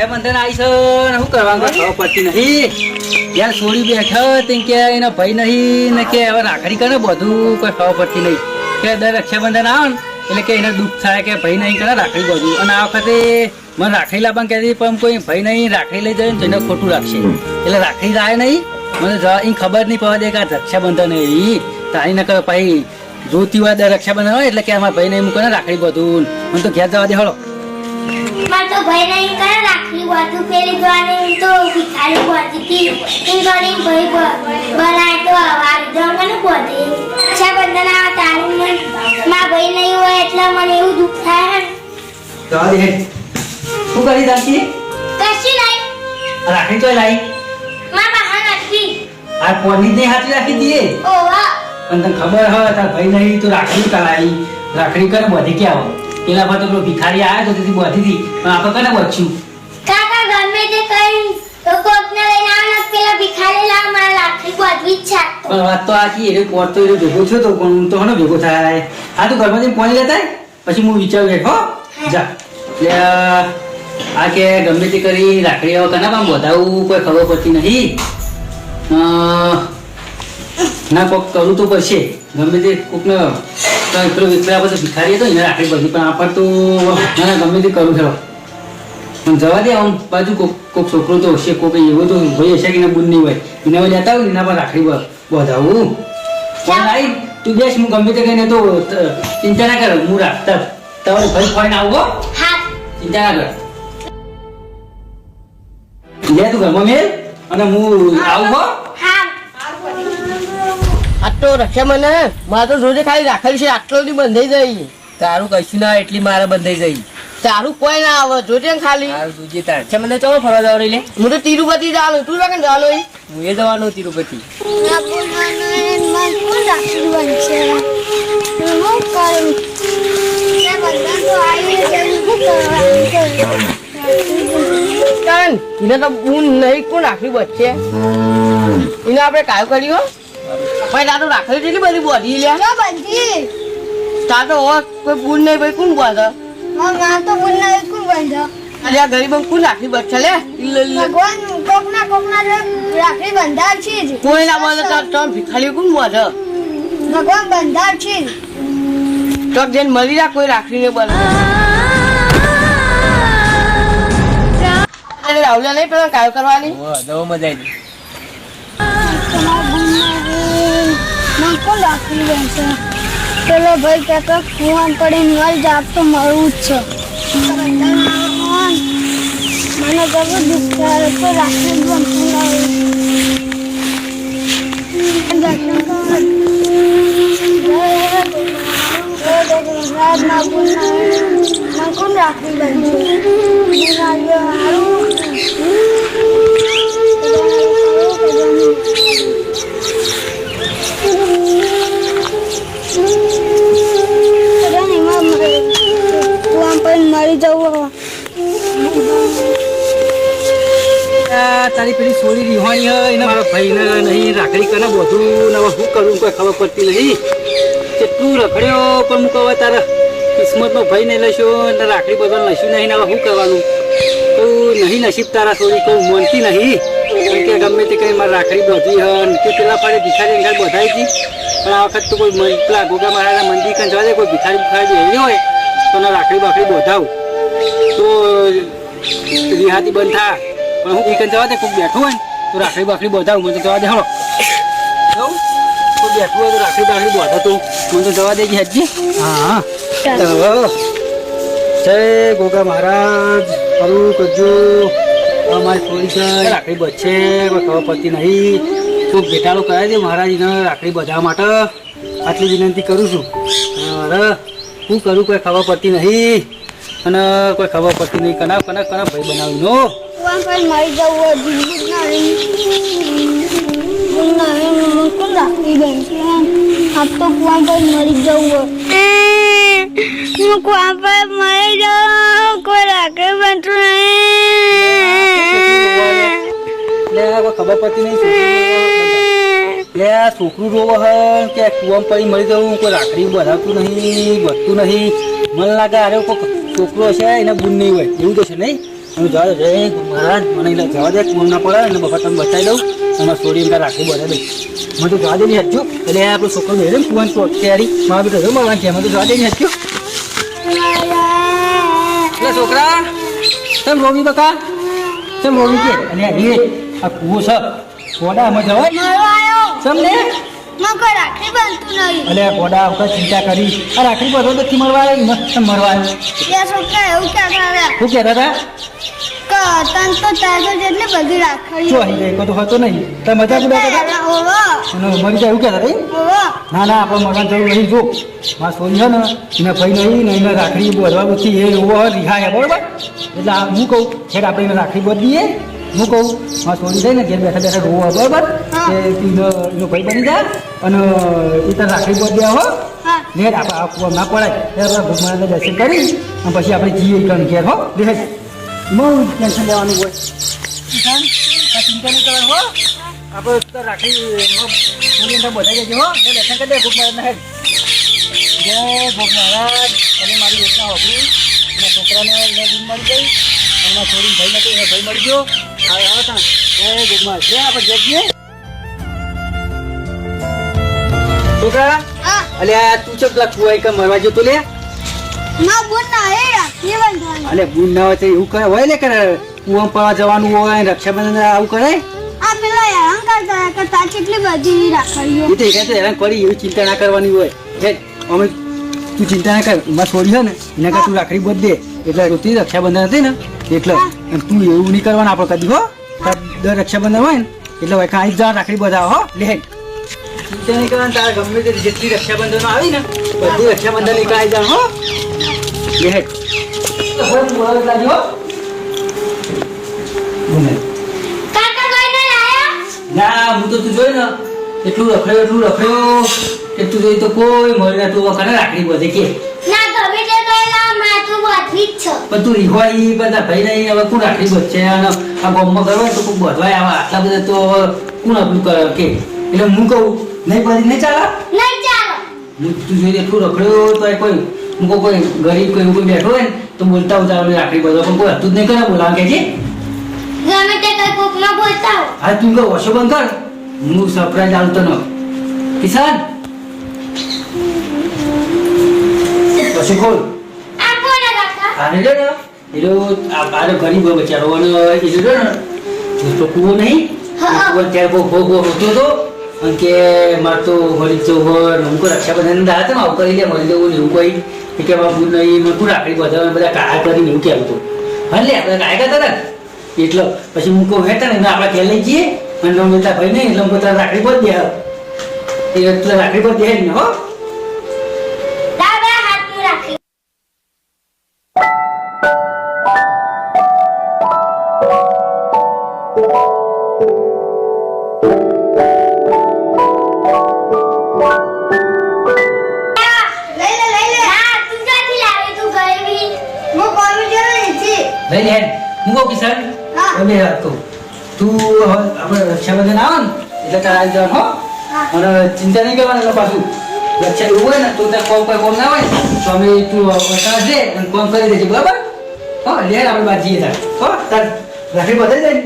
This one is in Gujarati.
રક્ષાબંધન આવી છે શું કરવાનું? ખબર પડતી નહીં યાર છોડી બેઠો તે કે એનો ભાઈ નહીં ને કે હવે રાખડી કરે બધું કોઈ ખબર પડતી નહીં. કે દર રક્ષાબંધન આવે ને એટલે કે એને દુઃખ થાય કે ભાઈ નહીં કરે રાખડી બધું. અને આ વખતે મને રાખડી લાવવાનું કહેતી પણ કોઈ ભાઈ નહીં રાખડી લઈ જાય ને તો એને ખોટું રાખશે. એટલે રાખડી લાવે નહીં મને જવા એની ખબર નહીં પડે કે આ રક્ષાબંધન એ તારી ને કહે ભાઈ જોતી હોય દર રક્ષાબંધન હોય એટલે કે અમારા ભાઈ નહીં મૂકે રાખડી બધું. મને તો ઘેર જવા દે હળો. મારે તો ભાઈ નહીં કરે રાખલી બધું પેલી દ્વારે તો ભિખારી પહોંચી હતી એ ઘણી ભાઈ બનાય તો વાર જમવાનું પહોંચે રક્ષાબંધન આવે તારું મનમાં ભાઈ નહીં હોય એટલે મને એવું દુઃખ થાય. જવા દે શું કરી દાખી કશી લાઈ રાખડી તો લાઈ માં બહાર રાખી આ પોની જ હાથ રાખી દીએ? ઓવા પણ તને ખબર હોય તાર ભાઈ નહીં તો રાખડી કરાવી રાખડી કર બધી કે આવો પેલા પર તો પેલો ભિખારી આવ્યો તો તેથી બધી હતી પણ આપણે કને બચ્યું કાકા ગમે તે કઈ તો કોકને લઈને આવે ને પેલા ભિખારી લાવ મારે રાખડી બધવી જ છે પણ વાત તો આખી એને પોટ તો એને ભેગો થયો તો પણ હું તો હનો ભેગો થાય આ તો ઘરમાં જઈને પોણી લેતા પછી હું વિચારું કે હો જા. એટલે આ કે ગમે તે કરી રાખડી આવો કના પણ બધાવું કોઈ ખબર પડતી નહીં. ના કોક કરું તો પડશે. ગમે તે કોકને તો પેલો વિકરા બધો ભિખારી હતો એને રાખડી બધી પણ આપણ તો ના ના ગમે તે કરું ખરો પણ જવા દે આમ બાજુ કોક કોક છોકરો તો હશે કોક એવો તો ભાઈ હશે કે બુન નહીં હોય. એને લેતા હોય એના પર રાખડી બધાવું. પણ લાઈ તું બેસ હું ગમે તે કહીને તો ચિંતા ના કર હું રાખતા તમારે ભાઈ ફોન આવો હા. ચિંતા ના કર. લે તું ઘરમાં મેલ અને હું આવું આ તો રક્ષાબંધન મારે તો જોજે ખાલી રાખેલી છે આટલો દી બંધાઈ જાય. તારું કશું ના એટલી મારે બંધાઈ જઈ તારું કોઈ ના આવે જોજે ને ખાલી. જોજે તાર. છે મને ચલો ફરવા જવા લે. હું તો તિરુપતિ જવાનું તું લાગે જવાનું હોય હું એ જવાનું તિરુપતિ. એને તો હું નહીં કોણ રાખવી બચશે એને આપણે કાયો કર્યો? ભાઈ તાર તો રાખેલી કેટલી બધી બોધી. લ્યા તાર તો હોત કોઈ ભૂલ નહીં ભાઈ કોણ બોધ અલ્યા ગરીબ કોણ રાખવી બચશે લે. ઇલ્લે ઇલ્લે. રાખડી બંધાર છે જ કોઈ ના બોલે તો ભિખારી કોણ બોધ ભગવાન બંધાર છે જ. તો કોઈ રાખડી ને બોલે. અરે રાહુલિયા નહીં પેલા કાયો કરવાની? દવા મજા આવી મને કોણ રાખડી બનશે પેલો ભાઈ કહેતો કુવાન પડી મરી જાત તો મળવું જ છે મને ગમે દુઃખ થાય તો રાખડી બનતું નહીં કોણ રાખડી બનશે તારી પેલી છોડી રીહાણી હોય ને મારા ભાઈને નહીં, રાખડી કરે બધું. ને શું કરું, કોઈ ખબર પડતી નહીં. કેટલું રખડ્યો પણ હું કહું તારા કિસ્મતનો ભાઈ નહીં લઈશું અને રાખડી બધા લઈશું નહીં, ને શું કરવાનું? તો નહીં નસીબ તારા સોરી કહું મનતી નહીં. કારણ કે ગમે તે કંઈ મારે રાખડી બધી હોય, ને તે પેલા પાડે ભિખારી અંગાર બધાઈ હતી પણ આ વખત તો કોઈ મન- પેલા ગોગા મહારાજના મંદિર કંઈ જવા દે, કોઈ ભિખારી ભિખારી એવી હોય, તો રાખડી બાકડી બધાવું. તો રિહાતી બંધ થા. પણ હું ઈકન જવા દે કોઈક બેઠું હોય ને તો રાખડી બાખડી બધાવું મને તો જવા દે હળો જવું કોઈ બેઠું હોય તો રાખડી બાકડી બધા તો. મને તો જવા દે કે હજી હા જય ગોગા મહારાજ. કરું કરજો. અમારી થોડી છે રાખડી બચશે કોઈ ખબર પડતી નહીં. કોઈ ભેટાળો કરાવી દે મહારાજને રાખડી બધા માટે. આટલી વિનંતી કરું છું. અરે શું કરું કોઈ ખબર પડતી નહીં. અને કોઈ ખબર પડતી નહીં. કના કના કના ભાઈ બનાવી પર મરી જવું હોય જીવવું જ નહીં કોણ રાખડી બનશે આ તો કુવા પર મરી જવું હું કુવા પર મરી જાઉં, કોઈ રાખે બનતું નહીં. ખબર પડતી નહીં લે, છોકરું રોવ હે, કે કુવામાં પડી મરી જવું કોઈ રાખડી બનાવતું નહીં બધતું નહીં. મને લાગે, અરે કોઈ છોકરો છે, એને બુન નહીં હોય. એવું તો છે નહીં? હું જવા દે મહારાજ મને એટલે જવા દે કોણ ના પડે અને બફા તમે બતાવી દઉં. તમારે છોડી એમ રાખી બોલે દઉં મને તો જવા દે નહીં હજુ. એટલે આપણો છોકરો બેરે ને કુવાન તો તૈયારી મારા બેટો જો મારા મને તો જવા દે નહીં હજુ. એટલે છોકરા કેમ રોવી બકા? કેમ રોવી કે? અને આ કૂવો છે. કોડા આમાં જવાય. મરવાયો મને કોઈ રાખડી બનતું નહીં અલે કોડા વખત ચિંતા કરી આ રાખડી બધો તો મરવા આવ્યો મસ્ત મરવા આવ્યો બે છોકરા એવું કહેતા હતા શું કહેતા હતા કે તન તો તાજો જેટલી બધી રાખડી શું આવી ગઈ તો હતો નહીં. તમે મજાક ઉડાવતા હતા મરી જાય એવું કહેતા નહીં ના ના આપણે મગન જરૂર નહીં જો. મારા સોરી છે ને એને ભાઈ નહીં ને એને રાખડી બધવા બધી એ એવો રિહાય બરોબર? એટલે હું કહું છે આપણે એને રાખડી બોધ દઈએ હું કહું મારા છોડી જઈને ને ઘેર બેઠા બેઠા રોવા બરાબર? હા. કે એનો એનો ભાઈ બની જાય અને એ તારે રાખડી બોધ દે હો. ને આપવા ના પડાય. ત્યારે આપણે ભગવાનને દર્શન કરી અને પછી આપણે જઈએ કણ ઘેર હો. દેખ બહુ ટેન્શન લેવાનું હોય. ચિંતા નહીં કરવાની હો. આપણે તો રાખડી બધા જજો હો. દર્શન કરી દે ભોગ મહારાજના હેડ જય ભોગ મહારાજ. અને મારી યોજના છોકરાને એને બૂમ મળી ગઈ. અને થોડી ભાઈ નથી એને ભાઈ મળી ગયો. આવે આવે તાં જય ભોગ મહારાજ આપણે ઘેર છોકરા અલ્યા તું ચો પેલા કુવાઈ કે મરવા જતો લે? ના બોલ ના એ રાખડી બંધવાની અલે બુન ના હોય તો એવું કરે હોય લે કરે કુવામાં પડવા જવાનું હોય રક્ષાબંધન આવું કરે? આ પેલા હેરાન કરતા હતા કેટલી બધી રાખડીઓ. એ તો એકાંત હેરાન કરી એવી ચિંતા ના કરવાની હોય. હે અમે તું ચિંતા ના કર એમાં છોડી ને એના કરતા તું રાખડી બોધ દે એટલે રોતી રક્ષાબંધન હતી ને એટલે તું એવું નહીં કરવાનું આપણે કદી હો. દર રક્ષાબંધન હોય ને એટલે હોય કાંઈ જ રાખડી બધા હો. લે. ચિંતા નહીં કરવાની તારે ગમે તે જેટલી રક્ષાબંધન આવી ને બધી રક્ષાબંધનની કાંઈ જા હો. લે. હેડ ના હું તો તું જોઈ ને એટલું રખડ્યો એટલું રખડ્યો કે તું જોઈ તો કોઈ મળી ના તું વખત રાખડી બધે કે. બાથવી જ છે? તું બધા ભાઈ નહીં હવે કોણ રાખડી બચશે અને આ ગોમમાં કરવા તો કોઈ બધવાય આવા. આટલા બધા તો કોણ આપણું કરે? કે એટલે હું કહું નહીં પછી નહીં ચાલે? નહીં ચાલે. હું તું જોઈ એટલું રખડ્યો તો કોઈ હું કોઈ ગરીબ કોઈ કોઈ બેઠો હોય ને તો બોલતા ઉતારો આટલી બધો. પણ કોઈ હતું જ નહીં કરે બોલાવ કે જી? ગમે તે કઈ કોકમાં બોલતા હો હા તું કહો ઓછો બંધ કર. હું સરપ્રાઈઝ આવતો ન કિસાન પછી કાકા આને ને એલો આ બારે ગરીબ બચારો અને એ જો ને એ તો કૂવો નહીં કૂવો ત્યારે બહુ ભોગ ભોગ હોતો હતો અને કે મારે તો મરી જવું હોય કોઈ રક્ષાબંધન હતા ને આવું કરી લે મરી જવું ને એવું કોઈ કે બાબુ નહીં મેં કોઈ રાખડી બધા બધા કાયા કરીને એવું કહેવું હતું. હા લે આપણે કાયા કરતા ને. એટલે પછી હું કહું હેઠા ને આપણે ઘેર લઈ જઈએ અને ન મિલતા ભાઈ નહીં એટલે હું. પોતાને રાખડી પર દે એટલે રાખડી પર દે ને હો. કહું કિશન હા. તમે તું હવે આપણે રક્ષાબંધન આવે ને એટલે તારે આવી જવાનું હો. અને ચિંતા નહીં કરવાની પાછું રક્ષા એવું હોય ને તો ત્યાં કોમ કોઈ કોમ ના હોય તો અમે તું પૈસા દે અને કોમ કરી દેજે બરાબર? હા લે આપણે બાજીએ તાર. હો તાર રાખડી બધાઈ જાય